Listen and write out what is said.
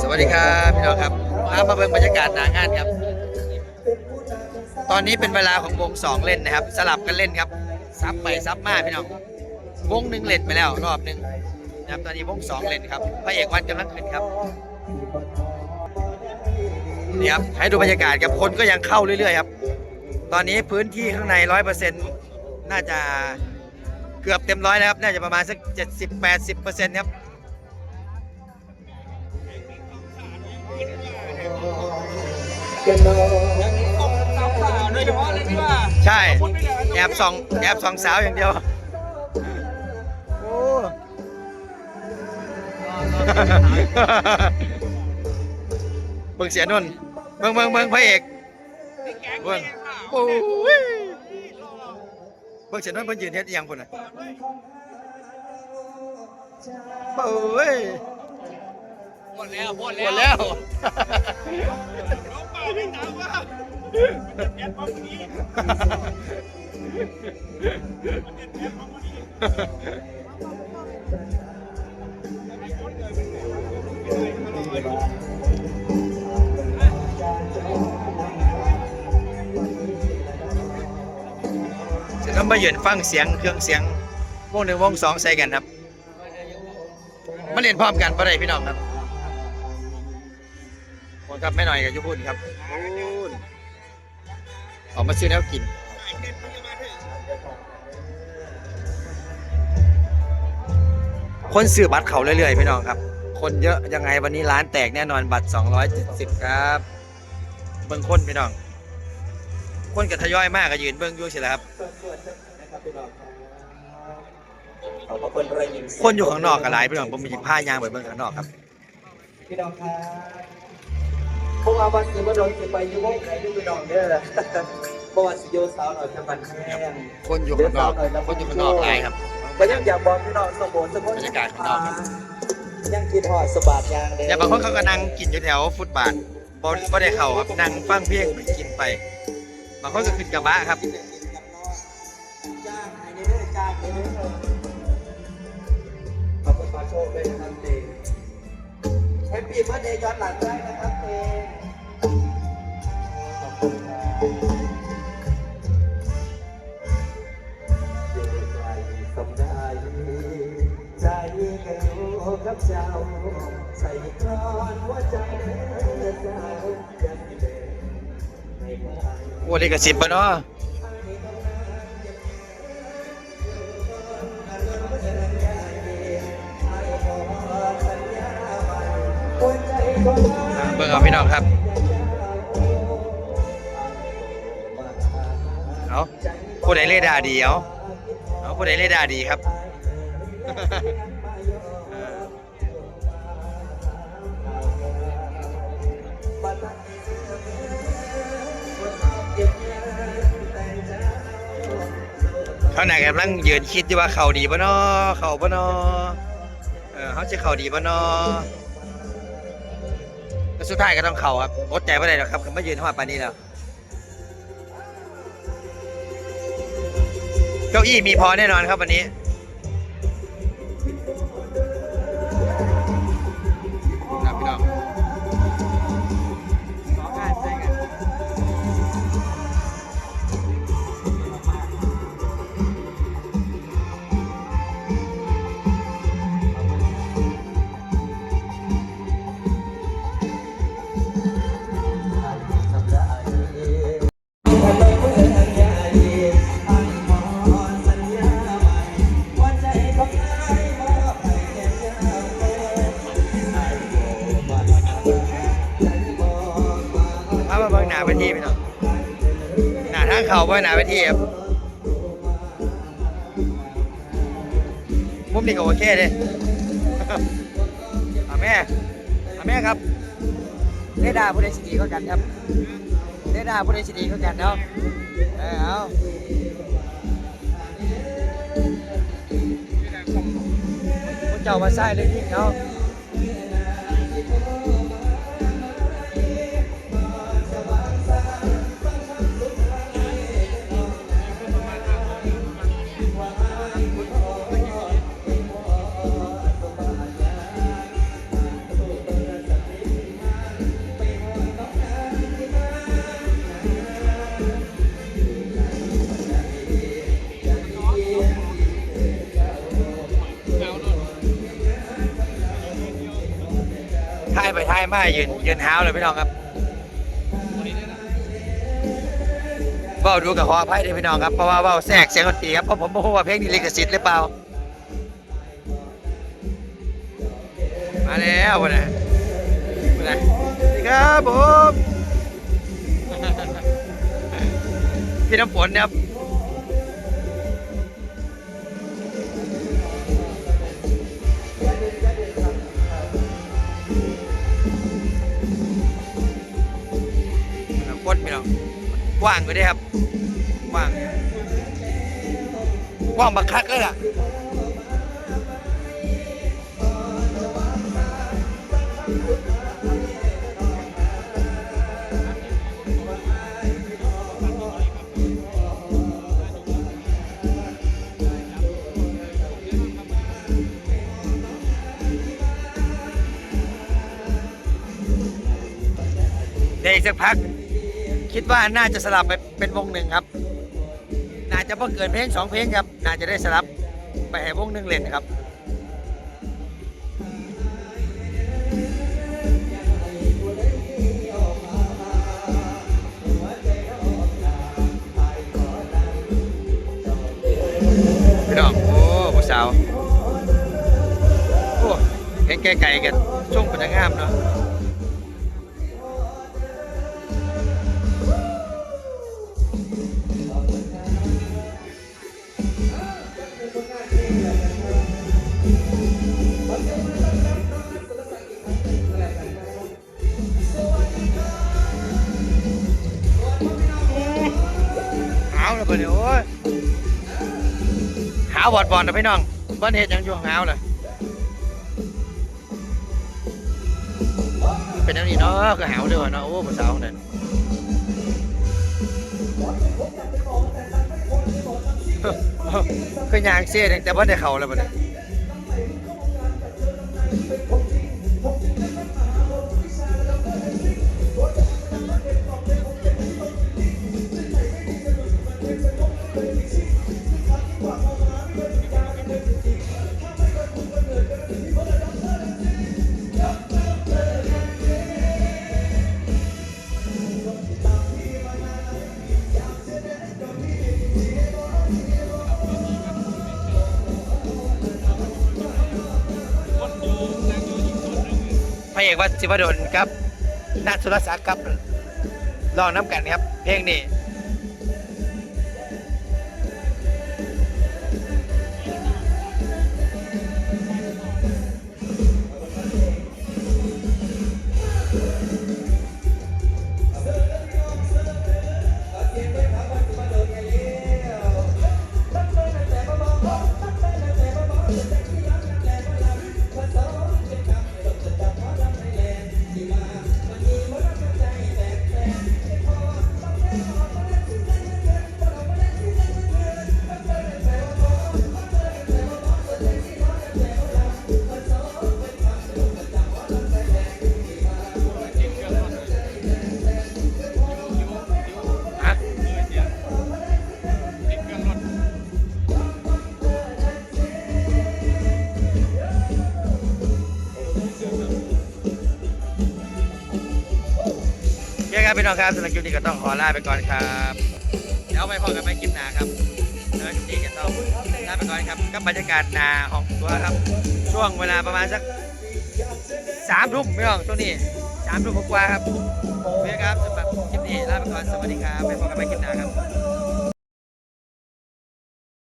สวัสดีครับพี่น้องครับพามาเบิ่งบรรยากาศหนางานครับ ตอนนี้เป็นเวลาของวงสองเล่นนะครับ สลับกันเล่นครับ ซับไปซับมาพี่น้อง วงหนึ่งเล่นไปแล้วรอบหนึ่งนะครับตอนนี้วงสองเล่นครับ พระเอกวันกำลังขึ้นครับนี่ครับให้ดูบรรยากาศครับคนก็ยังเข้าเรื่อยๆครับ ตอนนี้พื้นที่ข้างในร้อยเปอร์เซ็นต์น่าจะเกือบเต็มร้อยแล้วครับ น่าจะประมาณสักเจ็ดสิบแปดสิบเปอร์เซ็นต์ครับ โดยเฉพาะเลยที่ว่าใช่ แอบสองแอบสองสาวอย่างเดียว โอ้เบิ่งเสียนุ่นเบิ่งเบิ่งเบิ่งพระเอกเบิ่งโอ้ยเบิ่งเสียนุ่นเพิ่นยืนเฮ็ดอีหยังพุ่นน่ะโอ้ย หมดแล้วหมดหมดแล้ว น้องเป่าไม่ตามว่าแอนพอมนี้แอนพอมนี้จะต้องมายืนฟังเสียงเครื่องเสียงวงหนึ่งวงสองใส่กันครับ มาเรียนพร้อมกันปะไรพี่น้องครับ คนครับไม่หน่อยกับยุพุนครับพูนออกมาซื้อแล้วกินคนซื้อบัตรเขาเรื่อยๆพี่น้องครับ คนเยอะยังไงวันนี้ร้านแตกแน่นอนบัตร 270 ครับเบิ่งคนพี่น้อง คนกับทยอยมากก็ยืนเบิ่งอยู่สิแหละครับคนอยู่ข้างนอกก็หลายพี่น้องผมมีผ้ายางไปเบิ่งข้างนอกครับพี่น้องครับเพ ราะว่าวันนี้ว่าโดนสิไปอยูวงไหนดูพี่น้องเด้อเพราะว่าสิโยสาวหน่อยจะมันแห้งคนอยู่ข้างนอกคนอยู่ข้างนอกหลายครับก็ยังอยากบอกพี่น้องสมบูรณ์สมบูรณ์บรรยากาศข้างนอกครับยังคิดหอดสบาดยางเลยแต่บางคนเขาก็นั่งกินอยู่แถวฟุตบาทบ่บ่ได้เข้าครับนั่งฟังเพลงไปกินไป บางคนก็ขึ้นกระบะครับจ้างให้เด้อจ้างให้เด้อขอบคุณขอโชคด้วยนะครับเต้แฮปปี้เบิร์ดเดย์ย้อนหลังได้นะครับเต้ข ใจกันอยู่กับเจ้า ใส่กรอนหัวใจเดินเจ้ายังเดินไม่ไหว โอ้ได้กระสิบปะเนาะอ่าเบิ่งเอาพี่น้องครับ เอาผู้ใดเลดาดีเอาเอาผู้ใดเลดาดีครับ เขาไหนกำลังยืนคิดอยู่ว่าเขาดีปะเนาะเขาปะเนาะเออเขาจะเขาดีปะเนาะแล้วสุดท้ายก็ต้องเขาครับอดใจไม่ได้หรอกครับเขามายืนหัวปานนี้แล้วเก้าอี้มีพอแน่นอนครับวันนี้ ครับมุมนี้ก็โอเคเลยอาแม่อาแม่ครับเรดาผู้ใดสิดีก็กันครับเรดาผู้ใดสิดีก็กันเนาะเออเอาพวกเจ้ามาใส่เลยยิ่งเนาะ ไปท้ายมายืนยืนหาเลยพี่น้องครับเบ้าดูกับขออภัยด้วยพี่น้องครับเพราะว่าเบ้าแทรกเสียงดนตรีครับเพราะผมไม่รู้ว่าเพลงนี้ลิขสิทธิ์หรือเปล่า มาแล้ววะนะนะสวัสดีครับผมพี่น้ำฝนนี่ยครับ ไปได้ครับว้างว้างบักคักเลยล่ะเดี๋ยวอีกสักพัก คิดว่าน่าจะสลับไปเป็นวงหนึ่งครับ น่าจะเพิ่งเกินเพลงสองเพลงครับ น่าจะได้สลับไปให้วงหนึ่งเล่นครับพี่น้องโอ้ผู้สาวโอ้เห็นไกลๆกันช่วงเป็นงามเนาะ เลยเพื่อนโอ้ยหาบอดบอลนะพี่น้องบ้านเฮ็ดหยังอยู่หาวเลยเป็นย่างนี้เนาะก็หาวด้วยวะเนาะโอ้ภาษาของนั่นคือยางเสียแต่ว่าได้เข่าแล้วบ่เนี่ เอกวัดศิวดลครับนัทสุรศักดิ์ครับลองน้ำกันครับ เพลงนี้ น้องครับสำหรับคลิปนี้ก็ต้องขอลาไปก่อนครับ เดี๋ยวไปพบกันใหม่คลิปหน้าครับแล้วคลิปนี้ก็ต้องลาไปก่อนครับกับบรรยากาศนาของตัวครับ ช่วงเวลาประมาณสักสามทุ่มพี่น้องช่วงนี้สามทุ่มกว่าครับโอเคครับสำหรับคลิปนี้ลาไปก่อนสวัสดีครับไปพบกันใหม่คลิปหน้าครับ